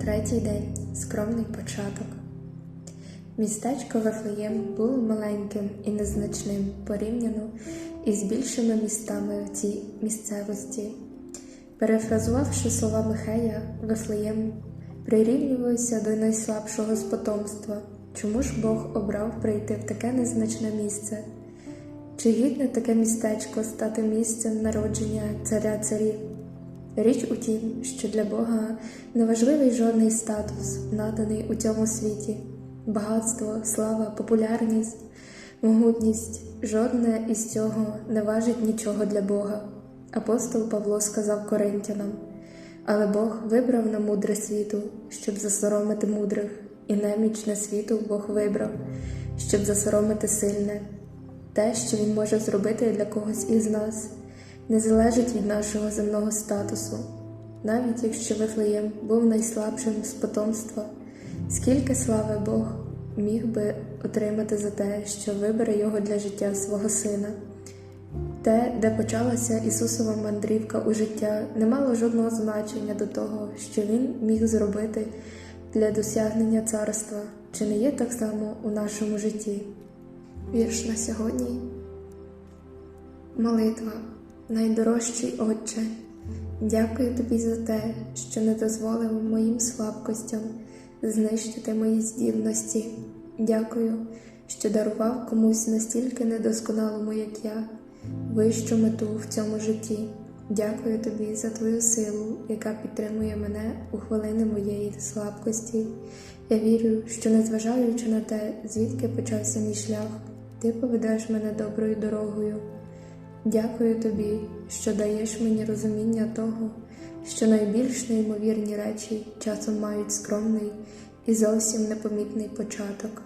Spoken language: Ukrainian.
Третій день скромний початок. Містечко Вифлеєм було маленьким і незначним порівняно із більшими містами в цій місцевості. Перефразувавши слова Михея, Вифлеєм прирівнювався до найслабшого з потомства. Чому ж Бог обрав прийти в таке незначне місце? Чи гідне таке містечко стати місцем народження царя царів? Річ у тім, що для Бога не важливий жодний статус, наданий у цьому світі, багатство, слава, популярність, могутність, жодне із цього не важить нічого для Бога. Апостол Павло сказав Коринтянам, але Бог вибрав на мудре світу, щоб засоромити мудрих, і немічне світу Бог вибрав, щоб засоромити сильне. Те, що Він може зробити для когось із нас, не залежить від нашого земного статусу. Навіть якщо Вифлеєм був найслабшим з потомства, скільки слави Бог міг би отримати за те, що вибере його для життя свого сина. Те, де почалася Ісусова мандрівка у життя, не мало жодного значення до того, що Він міг зробити для досягнення царства, чи не є так само у нашому житті. Вірш на сьогодні. Молитва, найдорожчий Отче, дякую тобі за те, що не дозволив моїм слабкостям знищити мої здібності. Дякую, що дарував комусь настільки недосконалому, як я, вищу мету в цьому житті. Дякую тобі за твою силу, яка підтримує мене у хвилини моєї слабкості. Я вірю, що незважаючи на те, звідки почався мій шлях, ти поведеш мене доброю дорогою. Дякую тобі, що даєш мені розуміння того, що найбільш неймовірні речі часом мають скромний і зовсім непомітний початок.